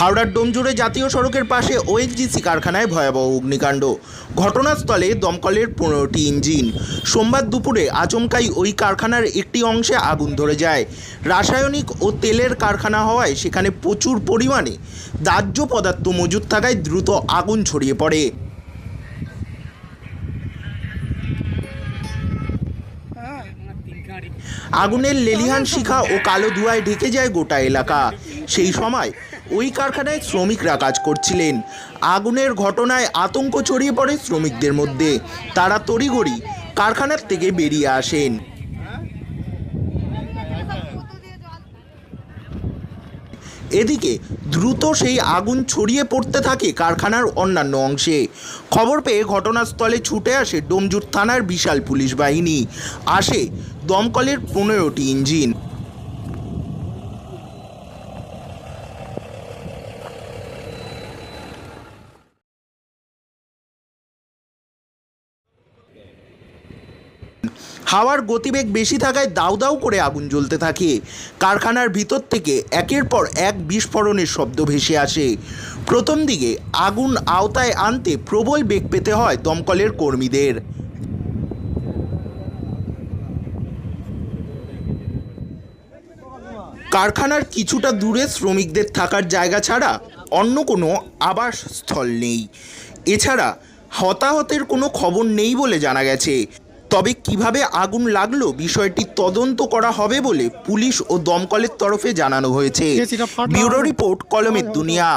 হাওড়ার ডোমজুড়ে জাতীয় সড়কের পাশে ওএনজিসি কারখানায় ভয়াবহ অগ্নিকাণ্ড। ঘটনাস্থলে দমকলের পনেরোটি ইঞ্জিন। সোমবার দুপুরে আচমকাই ওই কারখানার একটি অংশে আগুন ধরে যায়। রাসায়নিক ও তেলের কারখানা হওয়ায় সেখানে প্রচুর পরিমাণে দাহ্য পদার্থ মজুদ থাকায় দ্রুত আগুন ছড়িয়ে পড়ে। আগুনের লেলিহান শিখা ও কালো ধোঁয়ায় ঢেকে যায় গোটা এলাকা। সেই সময় ওই কারখানায় শ্রমিকরা কাজ করছিলেন। আগুনের ঘটনায় আতঙ্ক ছড়িয়ে পড়ে শ্রমিকদের মধ্যে। তারা তড়িঘড়ি কারখানার থেকে বেরিয়ে আসেন। এদিকে দ্রুত সেই আগুন ছড়িয়ে পড়তে থাকে কারখানার অন্যান্য অংশে। খবর পেয়ে ঘটনাস্থলে ছুটে আসে ডোমজুর থানার বিশাল পুলিশ বাহিনী। আসে দমকলের পনেরোটি ইঞ্জিন। হাওয়ার গতিবেগ বেশি থাকায় দাউ দাউ করে আগুন জ্বলতে থাকে। কারখানার ভিতর থেকে একের পর এক বিস্ফোরণের শব্দ ভেসে আসে। প্রথম দিকে আগুন আওতায় আনতে প্রবল বেগ পেতে হয় দমকলের কর্মীদের। কারখানার কিছুটা দূরে শ্রমিকদের থাকার জায়গা ছাড়া অন্য কোনো আবাসস্থল নেই। এছাড়া হতাহতের কোনো খবর নেই বলে জানা গেছে। তবে কীভাবে আগুন লাগল বিষয়টি তদন্ত করা হবে বলে পুলিশ ও দমকলের তরফে জানানো হয়েছে। ব্যুরো রিপোর্ট কলমের দুনিয়া।